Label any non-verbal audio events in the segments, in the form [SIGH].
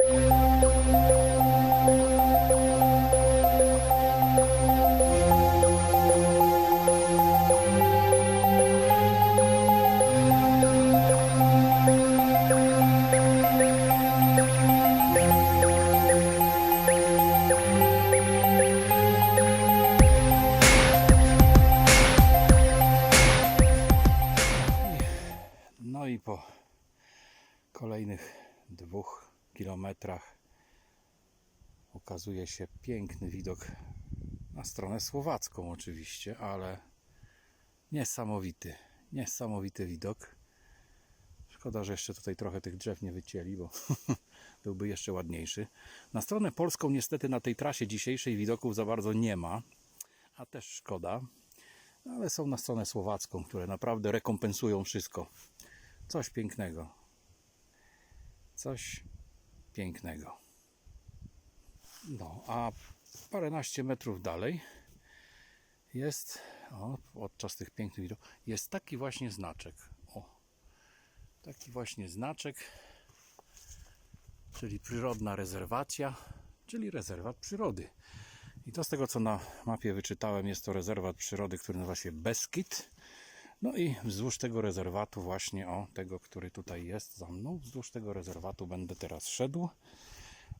No piękny widok na stronę słowacką oczywiście, ale niesamowity, niesamowity widok. Szkoda, że jeszcze tutaj trochę tych drzew nie wycięli, bo [LAUGHS] byłby jeszcze ładniejszy. Na stronę polską niestety na tej trasie dzisiejszej widoków za bardzo nie ma, a też szkoda, ale są na stronę słowacką, które naprawdę rekompensują wszystko. Coś pięknego. Coś pięknego. No, a paręnaście metrów dalej jest, o, podczas tych pięknych widoków, jest taki właśnie znaczek. O, taki właśnie znaczek, czyli przyrodna rezerwacja, czyli rezerwat przyrody. I to z tego, co na mapie wyczytałem, jest to rezerwat przyrody, który nazywa się Beskid. No i wzdłuż tego rezerwatu, właśnie o tego, który tutaj jest za mną, wzdłuż tego rezerwatu będę teraz szedł.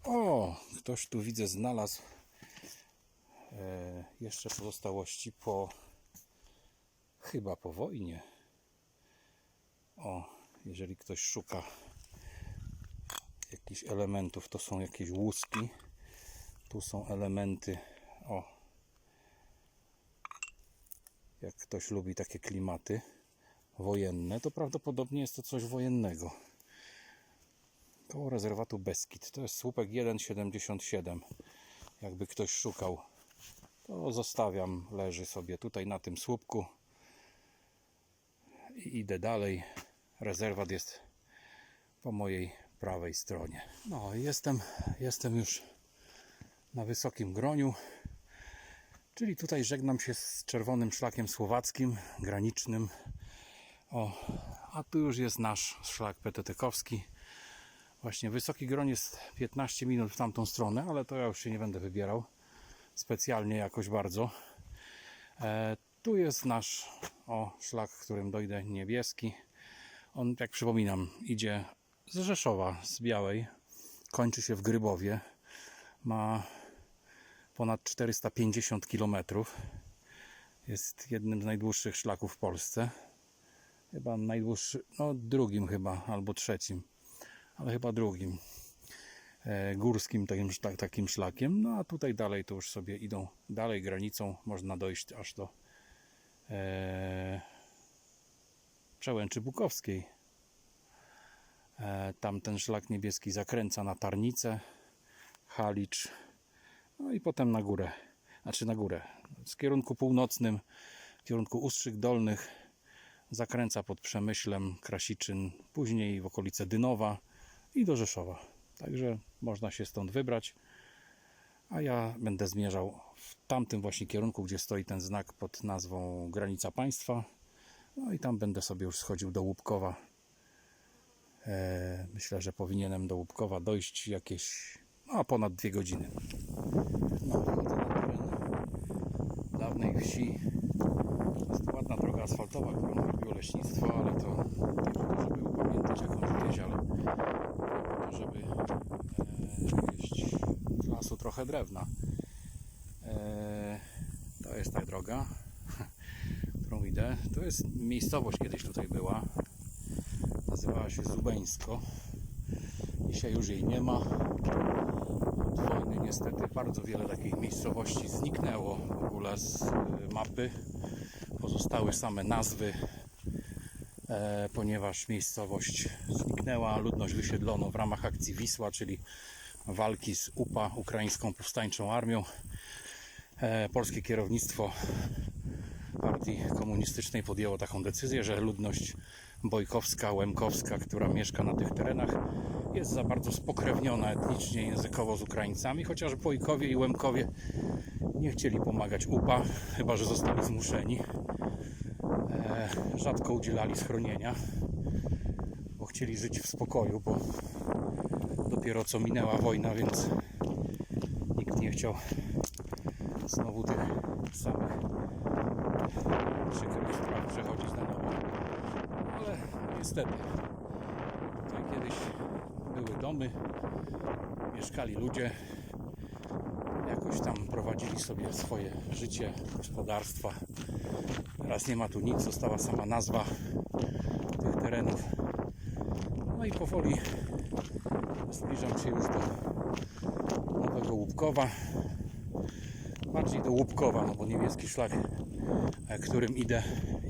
O, ktoś tu widzę znalazł e, jeszcze pozostałości po chyba po wojnie. O, jeżeli ktoś szuka jakichś elementów, to są jakieś łuski. Tu są elementy. O, jak ktoś lubi takie klimaty wojenne, to prawdopodobnie jest to coś wojennego. Koło rezerwatu Beskid. To jest słupek 1,77. Jakby ktoś szukał, to zostawiam. Leży sobie tutaj na tym słupku. I idę dalej. Rezerwat jest po mojej prawej stronie. No, jestem, jestem już na wysokim groniu. Czyli tutaj żegnam się z czerwonym szlakiem słowackim, granicznym. O, a tu już jest nasz szlak PTT-kowski. Właśnie wysoki groń jest 15 minut w tamtą stronę, ale to ja już się nie będę wybierał specjalnie jakoś bardzo. E, tu jest nasz o, szlak, którym dojdę niebieski. On, jak przypominam, idzie z Rzeszowa, z Białej. Kończy się w Grybowie. Ma ponad 450 km. Jest jednym z najdłuższych szlaków w Polsce. Chyba najdłuższy, no drugim chyba, albo trzecim, ale chyba drugim. E, górskim takim, takim szlakiem. No a tutaj dalej to już sobie idą dalej granicą. Można dojść aż do e, Przełęczy Bukowskiej. E, tam ten szlak niebieski zakręca na Tarnicę, Halicz, no i potem na górę, znaczy na górę, z kierunku północnym, w kierunku Ustrzyk Dolnych, zakręca pod Przemyślem, Krasiczyn, później w okolice Dynowa i do Rzeszowa. Także można się stąd wybrać, a ja będę zmierzał w tamtym właśnie kierunku, gdzie stoi ten znak pod nazwą Granica Państwa. No i tam będę sobie już schodził do Łupkowa. E, myślę, że powinienem do Łupkowa dojść jakieś no, ponad dwie godziny. No, na teren dawnej wsi. To jest ładna droga asfaltowa, którą zrobiło leśnictwo, ale to nie po to, żeby upamiętać jakąś wieś, ale po to, żeby e, wieść z lasu trochę drewna. E, to jest ta droga, [LAUGHS] którą idę. To jest miejscowość kiedyś tutaj była. Nazywała się Zubeńsko. Dzisiaj już jej nie ma od wojny niestety bardzo wiele takich miejscowości zniknęło w ogóle z y, mapy. Pozostały same nazwy, e, ponieważ miejscowość zniknęła, ludność wysiedlono w ramach akcji Wisła, czyli walki z UPA, Ukraińską Powstańczą Armią. E, polskie kierownictwo partii komunistycznej podjęło taką decyzję, że ludność bojkowska, łemkowska, która mieszka na tych terenach, jest za bardzo spokrewniona etnicznie, językowo z Ukraińcami, chociaż Bojkowie i Łemkowie nie chcieli pomagać UPA, chyba że zostali zmuszeni. E, rzadko udzielali schronienia, bo chcieli żyć w spokoju, bo dopiero dopiero co minęła wojna, więc nikt nie chciał znowu tych samych przykrych spraw przechodzić na nowo. Niestety, tutaj kiedyś były domy, mieszkali ludzie, jakoś tam prowadzili sobie swoje życie, gospodarstwa. Teraz nie ma tu nic, została sama nazwa tych terenów. No i powoli zbliżam się już do Nowego Łupkowa. Bardziej do Łupkowa, no bo niebieski szlak, e, którym idę,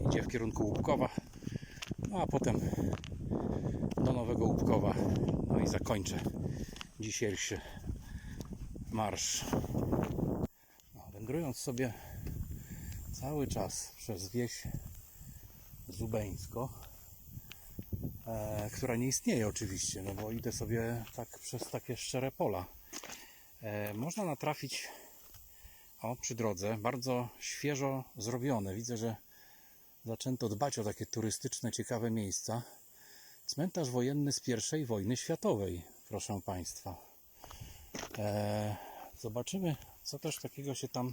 idzie w kierunku Łupkowa. A potem do Nowego Łupkowa. No i zakończę dzisiejszy marsz. No, wędrując sobie cały czas przez wieś Zubeńsko, e, która nie istnieje oczywiście, no bo idę sobie tak przez takie szczere pola. E, można natrafić o, przy drodze, bardzo świeżo zrobione. Widzę, że zaczęto dbać o takie turystyczne, ciekawe miejsca. Cmentarz wojenny z I wojny światowej, proszę Państwa. E, zobaczymy, co też takiego się tam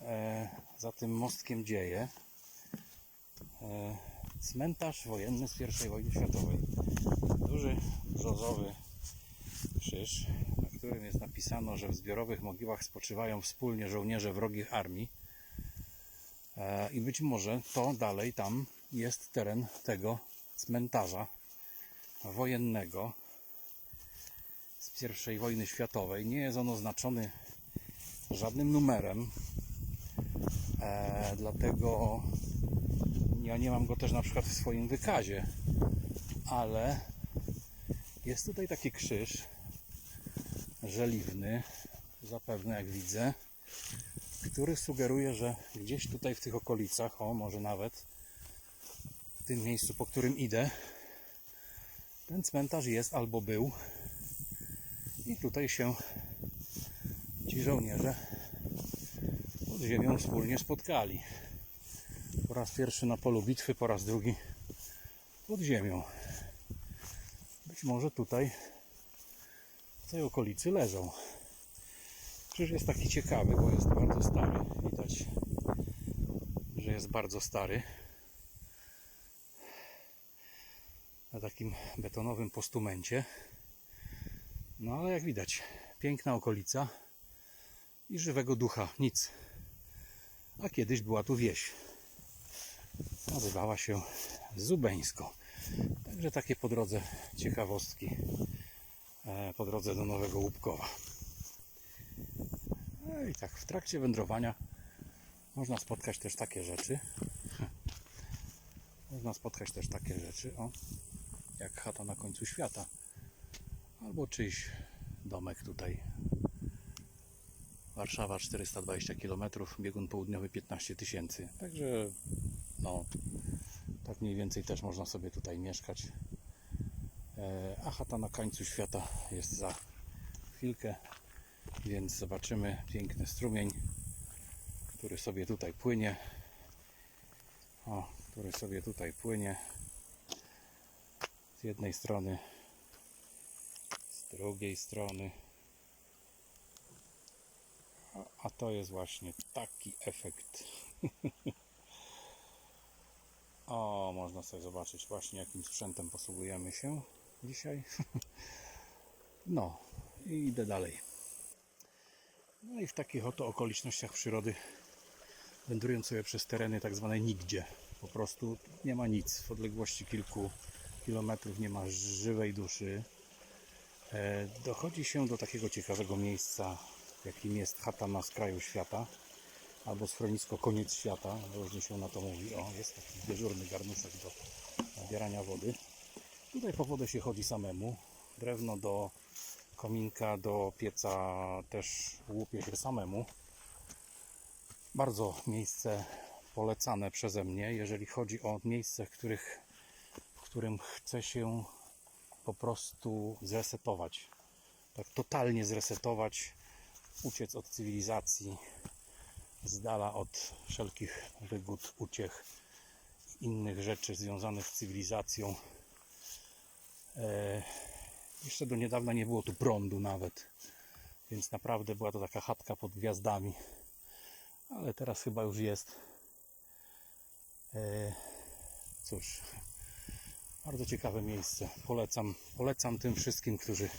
e, za tym mostkiem dzieje. E, cmentarz wojenny z I wojny światowej. Duży brzozowy krzyż, na którym jest napisano, że w zbiorowych mogiłach spoczywają wspólnie żołnierze wrogich armii. E, I być może to dalej tam jest teren tego cmentarza wojennego z I wojny światowej. Nie jest on oznaczony żadnym numerem, e, dlatego ja nie mam go też na przykład w swoim wykazie, ale jest tutaj taki krzyż żeliwny, zapewne jak widzę, który sugeruje, że gdzieś tutaj w tych okolicach, o może nawet w tym miejscu, po którym idę, ten cmentarz jest albo był i tutaj się ci żołnierze pod ziemią wspólnie spotkali. Po raz pierwszy na polu bitwy, po raz drugi pod ziemią. Być może tutaj w tej okolicy leżą. Krzyż jest taki ciekawy, bo jest bardzo stary. Widać, że jest bardzo stary. Na takim betonowym postumencie. No ale jak widać, piękna okolica i żywego ducha, nic. A kiedyś była tu wieś. Nazywała się Zubeńsko. Także takie po drodze ciekawostki e, po drodze do Nowego Łupkowa. No i tak w trakcie wędrowania można spotkać też takie rzeczy. [LAUGHS] Można spotkać też takie rzeczy, o, jak chata na końcu świata. Albo czyjś domek tutaj. Warszawa 420 km, biegun południowy 15 tysięcy. Także no, tak mniej więcej też można sobie tutaj mieszkać. E, A chata na końcu świata jest za chwilkę, więc zobaczymy piękny strumień, który sobie tutaj płynie. O, który sobie tutaj płynie. Z jednej strony, z drugiej strony. A, to jest właśnie taki efekt. [LAUGHS] O, można sobie zobaczyć właśnie jakim sprzętem posługujemy się dzisiaj. [LAUGHS] No i idę dalej. No i w takich oto okolicznościach przyrody wędrując sobie przez tereny tak zwane nigdzie. Po prostu nie ma nic. W odległości kilku kilometrów nie ma żywej duszy. E, Dochodzi się do takiego ciekawego miejsca, jakim jest chata na skraju świata albo schronisko koniec świata, różnie się na to mówi. O, jest taki dyżurny garnuszek do nabierania wody. Tutaj po wodę się chodzi samemu. Drewno do kominka, do pieca też łupie się samemu. Bardzo miejsce polecane przeze mnie, jeżeli chodzi o miejsce, w, których, w którym chce się po prostu zresetować. Tak totalnie zresetować, uciec od cywilizacji, z dala od wszelkich wygód, uciech, innych rzeczy związanych z cywilizacją. E, Jeszcze do niedawna nie było tu prądu nawet. Więc naprawdę była to taka chatka pod gwiazdami. Ale teraz chyba już jest. E, cóż, bardzo ciekawe miejsce. Polecam, polecam tym wszystkim, którzy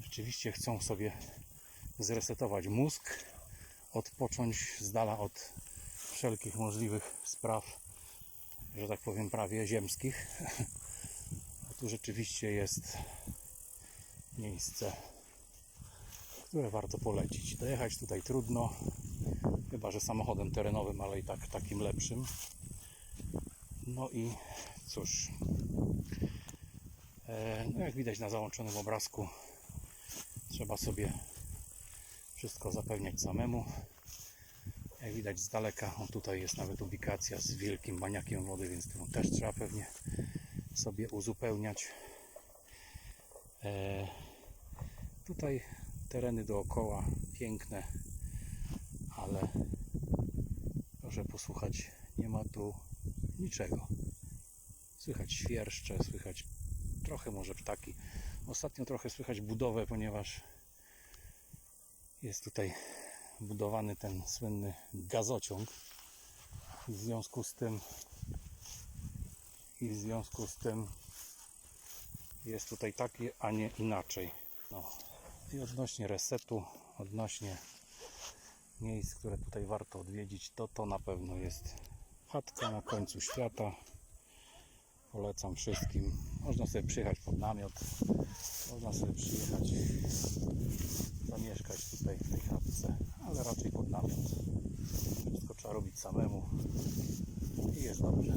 rzeczywiście chcą sobie zresetować mózg, odpocząć z dala od wszelkich możliwych spraw, że tak powiem, prawie ziemskich. [LAUGHS] A tu rzeczywiście jest miejsce, które warto polecić. Dojechać tutaj trudno, chyba że samochodem terenowym, ale i tak takim lepszym. No i cóż, e, no jak widać na załączonym obrazku, trzeba sobie wszystko zapewniać samemu. Jak widać z daleka, o tutaj jest nawet ubikacja z wielkim baniakiem wody, więc tu też trzeba pewnie sobie uzupełniać. Tutaj tereny dookoła piękne, ale proszę posłuchać, nie ma tu niczego. Słychać świerszcze, słychać trochę może ptaki. Ostatnio trochę słychać budowę, ponieważ jest tutaj budowany ten słynny gazociąg. W związku z tym i w związku z tym jest tutaj takie, a nie inaczej. No. I odnośnie resetu, odnośnie miejsc, które tutaj warto odwiedzić, to to na pewno jest chatka na końcu świata. Polecam wszystkim. Można sobie przyjechać pod namiot, można sobie przyjechać, zamieszkać tutaj w tej chatce, ale raczej pod namiot. Wszystko trzeba robić samemu i jest dobrze.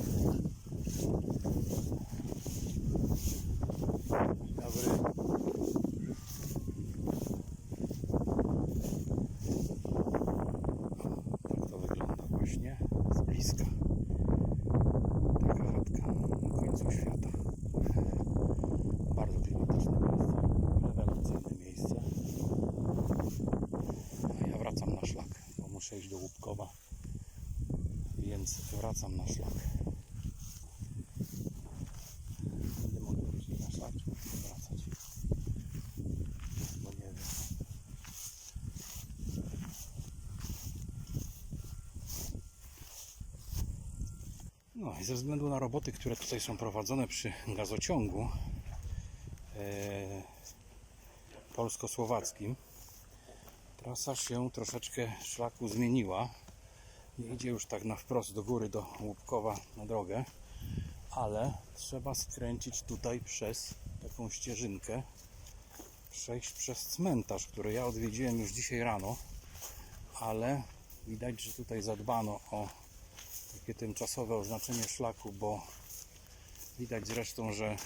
Dzień Dobry. Tak to wygląda właśnie z bliska. Taka chatka na końcu świata. Bardzo klimatyczne miejsce. Rewelacyjne miejsce. A ja wracam na szlak, bo muszę iść do Łupkowa. Więc wracam na szlak. Będę mogę wrócić na szlak, czy muszę wracać? Bo nie wiem. No i ze względu na roboty, które tutaj są prowadzone przy gazociągu e, polsko-słowackim, trasa się troszeczkę szlaku zmieniła. Nie idzie już tak na wprost do góry, do Łupkowa na drogę, ale trzeba skręcić tutaj przez taką ścieżynkę, przejść przez cmentarz, który ja odwiedziłem już dzisiaj rano, ale widać, że tutaj zadbano o takie tymczasowe oznaczenie szlaku, bo widać zresztą, że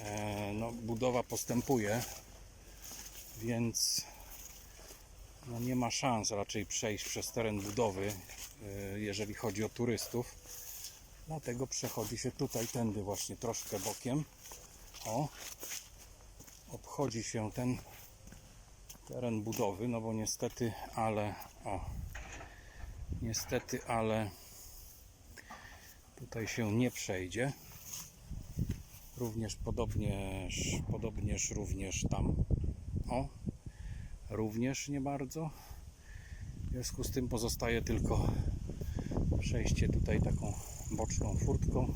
e, no, budowa postępuje, więc no, nie ma szans raczej przejść przez teren budowy, e, jeżeli chodzi o turystów. Dlatego przechodzi się tutaj, tędy właśnie troszkę bokiem. O, obchodzi się ten teren budowy, no bo niestety, ale o, niestety, ale tutaj się nie przejdzie. Również podobnież, podobnież również tam, o, również nie bardzo. W związku z tym pozostaje tylko przejście tutaj taką boczną furtką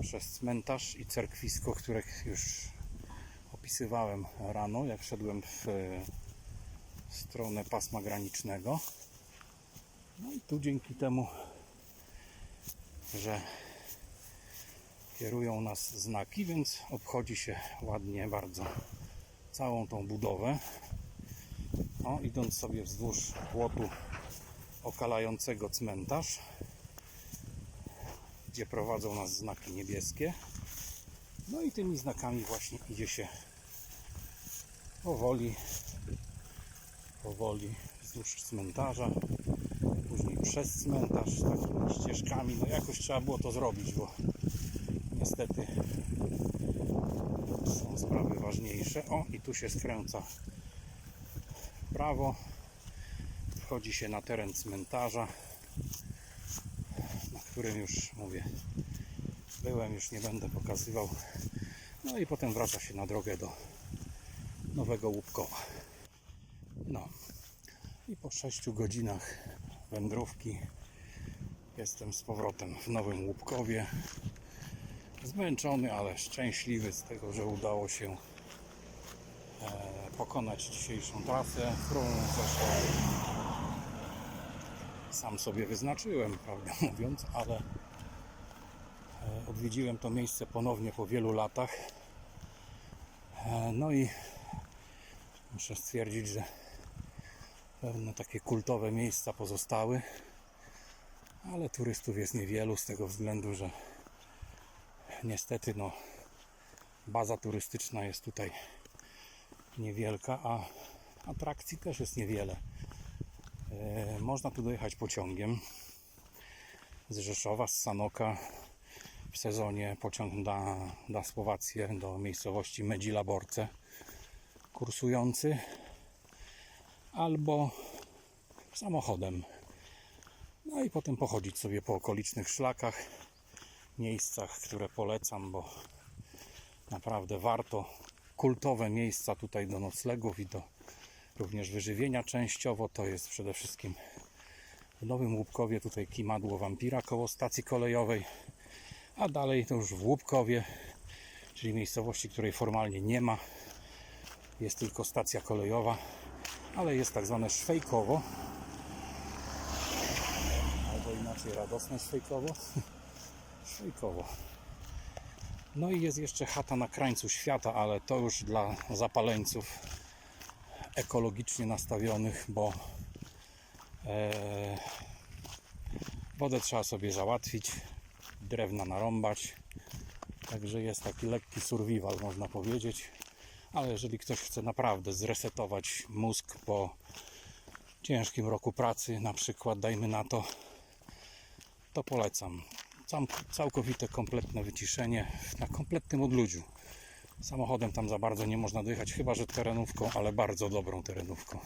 przez cmentarz i cerkwisko, które już opisywałem rano, jak szedłem w stronę pasma granicznego. No i tu dzięki temu, że kierują nas znaki, więc obchodzi się ładnie bardzo całą tą budowę. O, idąc sobie wzdłuż płotu okalającego cmentarz, gdzie prowadzą nas znaki niebieskie. No i tymi znakami właśnie idzie się powoli, powoli wzdłuż cmentarza, przez cmentarz takimi ścieżkami. No jakoś trzeba było to zrobić, bo niestety są sprawy ważniejsze. O, i tu się skręca prawo. Wchodzi się na teren cmentarza, na którym już mówię, byłem, już nie będę pokazywał No i potem wraca się na drogę do Nowego Łupkowa. No i po 6 godzinach wędrówki jestem z powrotem w Nowym Łupkowie. Zmęczony, ale szczęśliwy z tego, że udało się e, pokonać dzisiejszą trasę, zresztą sam sobie wyznaczyłem, prawdę [LAUGHS] mówiąc, ale e, odwiedziłem to miejsce ponownie po wielu latach. E, No i muszę stwierdzić, że pewne takie kultowe miejsca pozostały, ale turystów jest niewielu z tego względu, że niestety no, baza turystyczna jest tutaj niewielka, a atrakcji też jest niewiele. E, Można tu dojechać pociągiem z Rzeszowa, z Sanoka. W sezonie pociąg da, da Słowację do miejscowości Medzilaborce kursujący albo samochodem. No i potem pochodzić sobie po okolicznych szlakach, miejscach, które polecam, bo naprawdę warto. Kultowe miejsca tutaj do noclegów i do również wyżywienia częściowo. To jest przede wszystkim w Nowym Łupkowie, tutaj Kimadło Wampira koło stacji kolejowej, a dalej to już w Łupkowie, czyli miejscowości, której formalnie nie ma. Jest tylko stacja kolejowa, ale jest tak zwane Szwejkowo, albo inaczej radosne Szwejkowo. [LAUGHS] Szwejkowo. No i jest jeszcze chata na krańcu świata, ale to już dla zapaleńców ekologicznie nastawionych, bo e, wodę trzeba sobie załatwić, drewna narąbać. Także jest taki lekki survival, można powiedzieć. Ale jeżeli ktoś chce naprawdę zresetować mózg po ciężkim roku pracy, na przykład, dajmy na to, to polecam. Cam, całkowite, kompletne wyciszenie na kompletnym odludziu. Samochodem tam za bardzo nie można dojechać, chyba że terenówką, ale bardzo dobrą terenówką.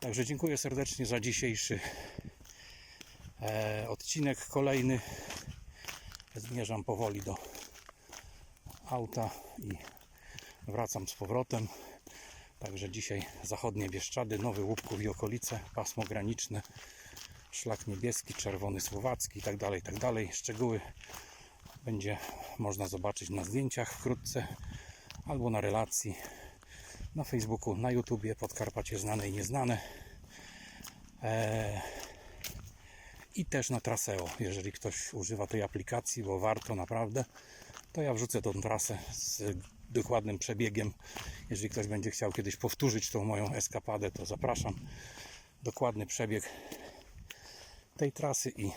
Także dziękuję serdecznie za dzisiejszy e, odcinek kolejny. Zmierzam powoli do auta i wracam z powrotem. Także dzisiaj zachodnie Bieszczady, Nowy Łupków i okolice, pasmo graniczne, szlak niebieski, czerwony słowacki i tak dalej, tak. Szczegóły będzie można zobaczyć na zdjęciach wkrótce albo na relacji na Facebooku, na YouTubie Podkarpacie Znane i Nieznane eee, i też na Traseo, jeżeli ktoś używa tej aplikacji, bo warto naprawdę, to ja wrzucę tą trasę z dokładnym przebiegiem. Jeżeli ktoś będzie chciał kiedyś powtórzyć tą moją eskapadę, to zapraszam. Dokładny przebieg tej trasy i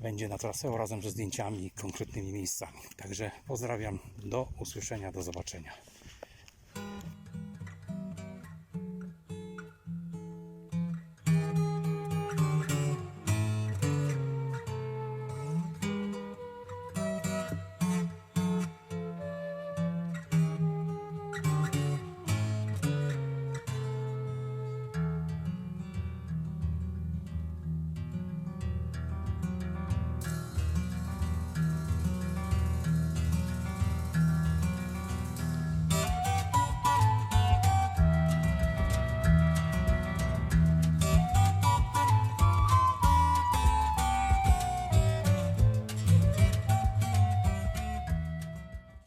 będzie na trasę razem ze zdjęciami i konkretnymi miejscami. Także pozdrawiam, do usłyszenia, do zobaczenia.